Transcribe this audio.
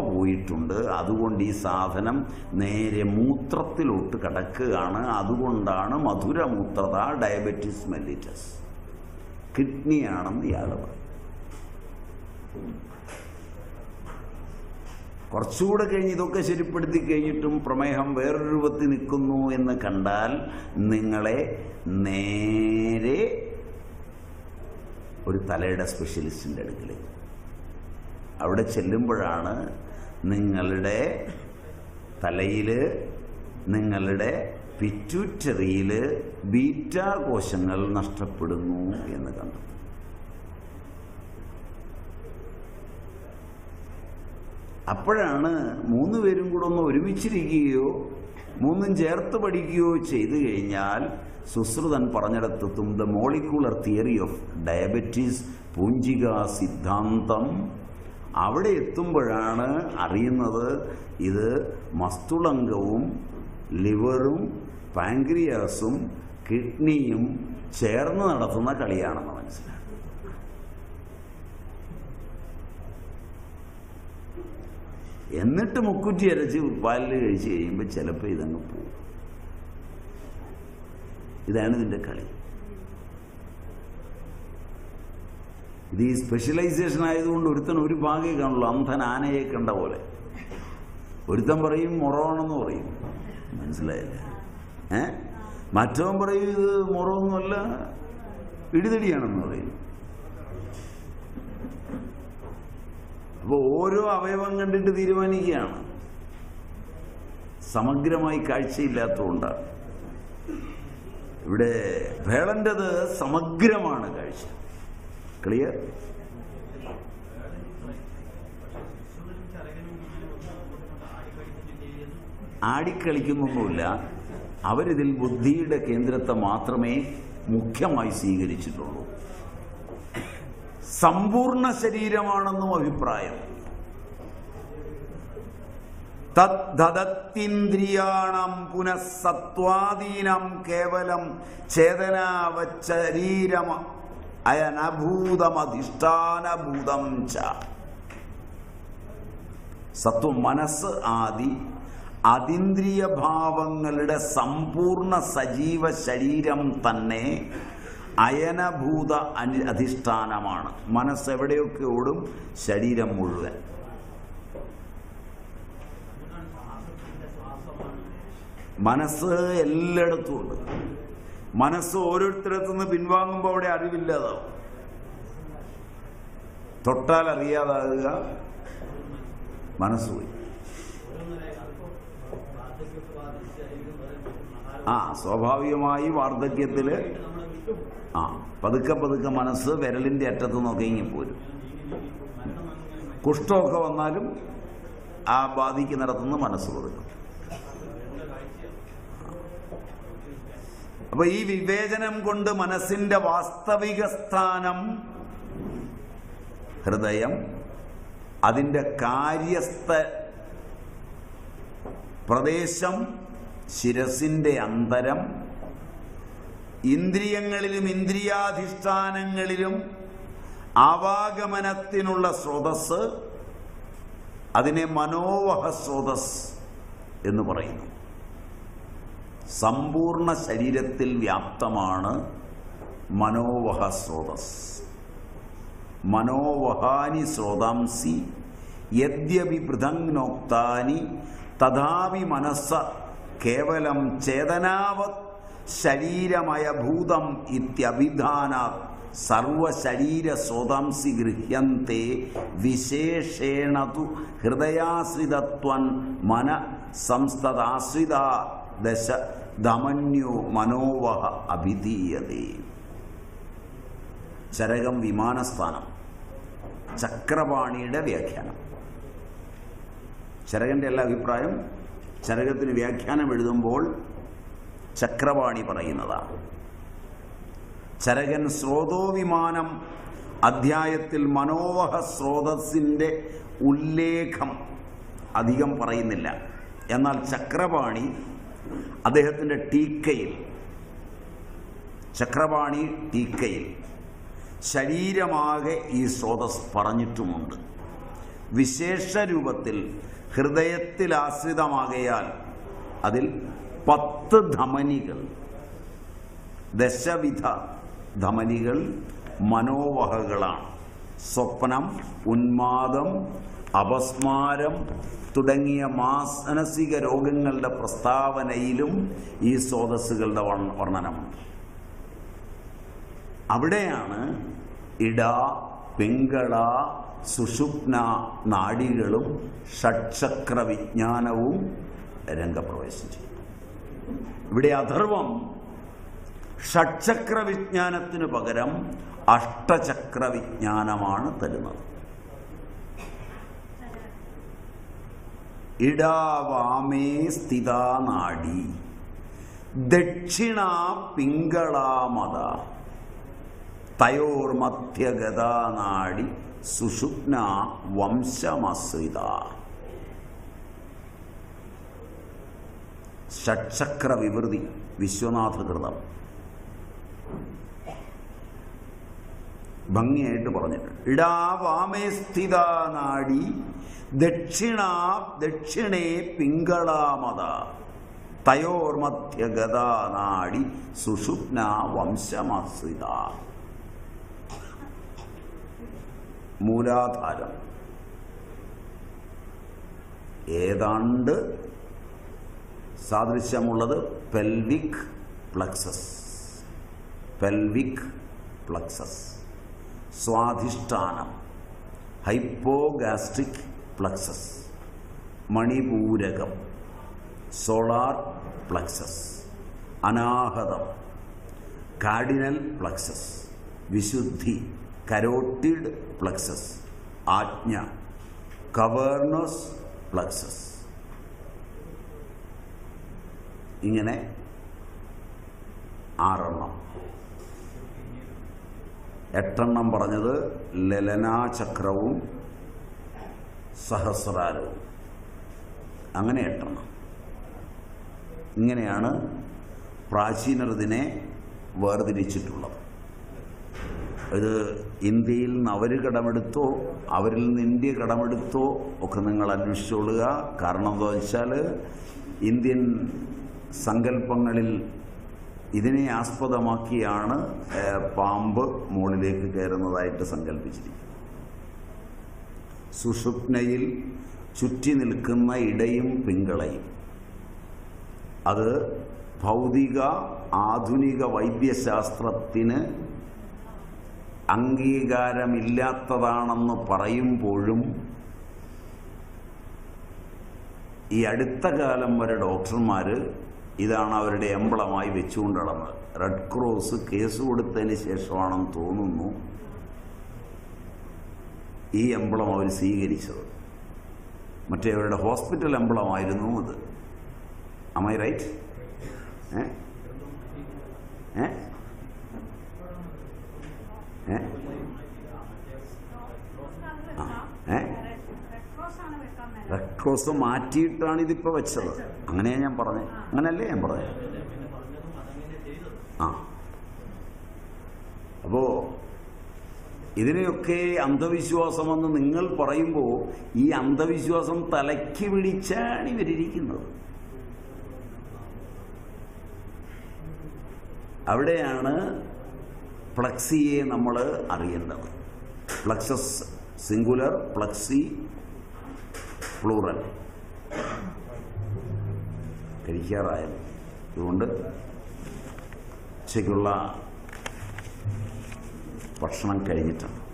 പോയിട്ടുണ്ട്. അതുകൊണ്ട് ഈ സാധനം നേരെ മൂത്രത്തിലോട്ട് കടക്കുകയാണ്. അതുകൊണ്ടാണ് മധുരമൂത്രത ഡയബറ്റിസ് മെല്ലിറ്റസ് കിഡ്നിയാണെന്ന് ഇയാൾ പറയും. കുറച്ചുകൂടെ കഴിഞ്ഞ് ഇതൊക്കെ ശരിപ്പെടുത്തി കഴിഞ്ഞിട്ടും പ്രമേഹം വേറൊരു രൂപത്തിൽ നിൽക്കുന്നു എന്ന് കണ്ടാൽ നിങ്ങളെ നേരെ ഒരു തലയുടെ സ്പെഷ്യലിസ്റ്റിന്റെ അടുക്കലേക്ക്. അവിടെ ചെല്ലുമ്പോഴാണ് നിങ്ങളുടെ തലയിൽ നിങ്ങളുടെ പിറ്റ്യൂറ്ററിയിൽ ബീറ്റ കോശങ്ങൾ നഷ്ടപ്പെടുന്നു എന്ന് കണ്ടു. അപ്പോഴാണ് മൂന്ന് പേരും കൂടെ ഒന്ന് ഒരുമിച്ചിരിക്കുകയോ മൂന്നും ചേർത്ത് പഠിക്കുകയോ ചെയ്തു കഴിഞ്ഞാൽ സുശ്രുതൻ പറഞ്ഞിടത്തെത്തും the molecular theory of diabetes പൂഞ്ചിക സിദ്ധാന്തം അവിടെ എത്തുമ്പോഴാണ് അറിയുന്നത് ഇത് മസ്തുളങ്കവും ലിവറും പാങ്ക്രിയാസും കിഡ്നിയും ചേർന്ന് നടത്തുന്ന കളിയാണെന്ന് മനസ്സിലാക്കി എന്നിട്ട് മുക്കുറ്റി അരച്ച് പാലിൽ കഴിച്ച് കഴിയുമ്പോൾ ചിലപ്പോൾ ഇതങ്ങ് പോകും. ഇതാണ് ഇതിന്റെ കളി. ഇത് ഈ സ്പെഷ്യലൈസേഷൻ ആയതുകൊണ്ട് ഒരുത്തൻ ഒരു ഭാഗേ കാണുള്ളൂ. അന്ധൻ ആനയെ കണ്ട പോലെ. ഒരുത്തൻ പറയും മൊറോണെന്ന് പറയും. മനസ്സിലായില്ല? ഏ? മറ്റവൻ പറയും ഇത് മൊറൊന്നുമല്ല ഇടിതടിയാണെന്ന് പറയും. അപ്പോൾ ഓരോ അവയവം കണ്ടിട്ട് തീരുമാനിക്കുകയാണ്. സമഗ്രമായി കാഴ്ചയില്ലാത്തതുകൊണ്ടാണ്. ഇവിടെ വേളന്റെത് സമഗ്രമാണ് കാഴ്ച. ക്ലിയർ ആടിക്കളിക്കുന്നൊന്നുമില്ല. അവരിതിൽ ബുദ്ധിയുടെ കേന്ദ്രത്തെ മാത്രമേ മുഖ്യമായി സ്വീകരിച്ചിട്ടുള്ളൂ. സമ്പൂർണ ശരീരമാണെന്നും അഭിപ്രായം. തദ്ദത്തിന്ദ്രിയാണം പുനഃസത്വാധീനം കേവലം ചേതനാവശരീരം അയനഭൂതമധിഷ്ഠാനഭൂതം ച. സത്വം മനസ്സ് ആദി അതീന്ദ്രിയ ഭാവങ്ങളുടെ സമ്പൂർണ സജീവ ശരീരം തന്നെ അയനഭൂത അനി അധിഷ്ഠാനമാണ്. മനസ്സ് എവിടെയൊക്കെ ഓടും? ശരീരം മുഴുവൻ. മനസ്സ് എല്ലായിടത്തും ഉണ്ട്. മനസ്സ് ഓരോരുത്തരത്തു നിന്ന് പിൻവാങ്ങുമ്പോൾ അവിടെ അറിവില്ലാതാവും തൊട്ടാൽ അറിയാതാകുക. മനസ്സുപോയി. ആ സ്വാഭാവികമായി വാർദ്ധക്യത്തിൽ ആ പതുക്കെ പതുക്കെ മനസ്സ് വിരലിന്റെ അറ്റത്ത് നോക്കി ഇങ്ങനെ പോരും. കുഷ്ഠമൊക്കെ വന്നാലും ആ ബാധിക്കുന്നിടത്തുനിന്ന് മനസ്സ് കൊടുക്കും. അപ്പൊ ഈ വിവേചനം കൊണ്ട് മനസ്സിന്റെ വാസ്തവിക സ്ഥാനം ഹൃദയം അതിന്റെ കാര്യസ്ഥ പ്രദേശം ശിരസിന്റെ അന്തരം ഇന്ദ്രിയങ്ങളിലും ഇന്ദ്രിയാധിഷ്ഠാനങ്ങളിലും ആവാഗമനത്തിനുള്ള സ്രോതസ് അതിനെ മനോവഹ സ്രോതസ് എന്ന് പറയുന്നു. സമ്പൂർണ ശരീരത്തിൽ വ്യാപ്തമാണ് മനോവഹ സ്രോതസ്. മനോവഹാനി സ്രോതാംസി യദ്യപി പൃഥങ്നോക്താനി തഥാപി മനസ്സ കേവലം ചേതനാവത് ശരീരമയഭൂതം ഇത്യഭിധാനാത് സർവശരീര സ്വതംസി ഗൃഹ്യത്തെ വിശേഷേണ തു ഹൃദയാശ്രിതത്വൻ മന സംസ്ഥതാശ്രിത ദശ ദമന്യോ മനോവഹ അഭിധീയതേ. ചരകം വിമാനസ്ഥാനം. ചക്രപാണിയുടെ വ്യാഖ്യാനം. ചരകന്റെ എല്ലാ അഭിപ്രായം ചരകത്തിന് വ്യാഖ്യാനം എഴുതുമ്പോൾ ചക്രപാണി പറയുന്നതാണ്. ചരകൻ സ്രോതോവിമാനം അധ്യായത്തിൽ മനോവഹ സ്രോതസ്സിന്റെ ഉല്ലേഖം അധികം പറയുന്നില്ല. എന്നാൽ ചക്രപാണി അദ്ദേഹത്തിന്റെ ടീക്കയിൽ ചക്രപാണി ടീക്കയിൽ ശരീരമാകെ ഈ സ്രോതസ് പറഞ്ഞിട്ടുമുണ്ട്. വിശേഷ രൂപത്തിൽ ഹൃദയത്തിൽ ആശ്രിതമാകയാൽ അതിൽ പത്ത് ധമനികൾ ദശവിധ ധമനികൾ മനോവഹകളാണ്. സ്വപ്നം ഉന്മാദം അപസ്മാരം തുടങ്ങിയ മാനസിക രോഗങ്ങളുടെ പ്രസ്താവനയിലും ഈ സ്രോതസ്സുകളുടെ വർണ- വർണനമുണ്ട് അവിടെയാണ് ഇട പിങ്കള സുഷുപ്ന നാഡികളും ഷഡ്ചക്ര വിജ്ഞാനവും രംഗപ്രവേശം ചെയ്യും ഇവിടെ അധർവം ഷഡ്ചക്ര വിജ്ഞാനത്തിന് പകരം അഷ്ടചക്ര വിജ്ഞാനമാണ് തരുന്നത്. ഇടാവാമേ സ്ഥിതാനാടി ദക്ഷിണ പിങ്കളാമത തയോർ മധ്യഗതാനാടി സുഷുപ്ന വംശമസ്രിത ഷഡ്ചക്ര വിവൃതി വിശ്വനാഥകൃതം ഭംഗിയായിട്ട് പറഞ്ഞിട്ടുണ്ട്. ഇടാ വാമേ സ്ഥിത നാടി ദക്ഷിണ ദക്ഷിണേ പിങ്കളാമത തയോർമധ്യഗതാ നാടി സുഷുപ്ന വംശമസിത മൂലാധാരം. ഏതാണ്ട് സാദൃശ്യമുള്ളത് pelvic plexus. Pelvic plexus. സ്വാധിഷ്ഠാനം. Hypogastric plexus. മണിപൂരകം. Solar plexus. അനാഹതം. Cardinal plexus. വിശുദ്ധി. Carotid plexus. ആജ്ഞ. Cavernous plexus. ഇങ്ങനെ ആറെണ്ണം. എട്ടെണ്ണം പറഞ്ഞത് ലലനാചക്രവും സഹസ്രാരവും. അങ്ങനെ എട്ടെണ്ണം. ഇങ്ങനെയാണ് പ്രാചീനർ ഇതിനെ വേർതിരിച്ചിട്ടുള്ളത്. ഇത് ഇന്ത്യയിൽ നിന്ന് അവർ കടമെടുത്തോ അവരിൽ നിന്ന് ഇന്ത്യ കടമെടുത്തോ ഒക്കെ നിങ്ങൾ അന്വേഷിച്ചോളുക. കാരണം എന്താ വെച്ചാൽ ഇന്ത്യൻ സങ്കല്പങ്ങളിൽ ഇതിനെ ആസ്പദമാക്കിയാണ് പാമ്പ് മുകളിലേക്ക് കയറുന്നതായിട്ട് സങ്കല്പിച്ചിരിക്കുന്നത് സുഷുപ്നയിൽ ചുറ്റി നിൽക്കുന്ന ഇടയും പിങ്കളയും അത് ഭൗതിക ആധുനിക വൈദ്യശാസ്ത്രത്തിന് അംഗീകാരമില്ലാത്തതാണെന്ന് പറയുമ്പോഴും ഈ അടുത്ത കാലം വരെ ഡോക്ടർമാർ ഇതാണ് അവരുടെ എംബ്ലമായി വെച്ചുകൊണ്ട് നടന്നത് റെഡ് ക്രോസ് കേസ് കൊടുത്തതിന് ശേഷമാണെന്ന് തോന്നുന്നു ഈ എംബ്ലം അവർ സ്വീകരിച്ചത്. മറ്റേ അവരുടെ ഹോസ്പിറ്റൽ എംബ്ലമായിരുന്നു അത്. അമൈ റൈറ്റ് ഏ ഏ ഏ ഏ? ക്രോസ് മാറ്റിയിട്ടാണ് ഇതിപ്പോൾ വെച്ചത്. അങ്ങനെയാണ് ഞാൻ പറഞ്ഞത് അങ്ങനെയല്ലേ ഞാൻ പറഞ്ഞത് ആ. അപ്പോ ഇതിനെയൊക്കെ അന്ധവിശ്വാസമെന്ന് നിങ്ങൾ പറയുമ്പോൾ ഈ അന്ധവിശ്വാസം തലയ്ക്ക് പിടിച്ചാണ് ഇവരിയ്ക്കുന്നത് അവിടെയാണ് പ്ലക്സിയെ നമ്മൾ അറിയേണ്ടത്. പ്ലക്സസ് സിംഗുലർ പ്ലക്സി പ്ലൂറൽ കഴിക്കാറായത്. അതുകൊണ്ട് ഉച്ചയ്ക്കുള്ള ഭക്ഷണം കഴിഞ്ഞിട്ടാണ്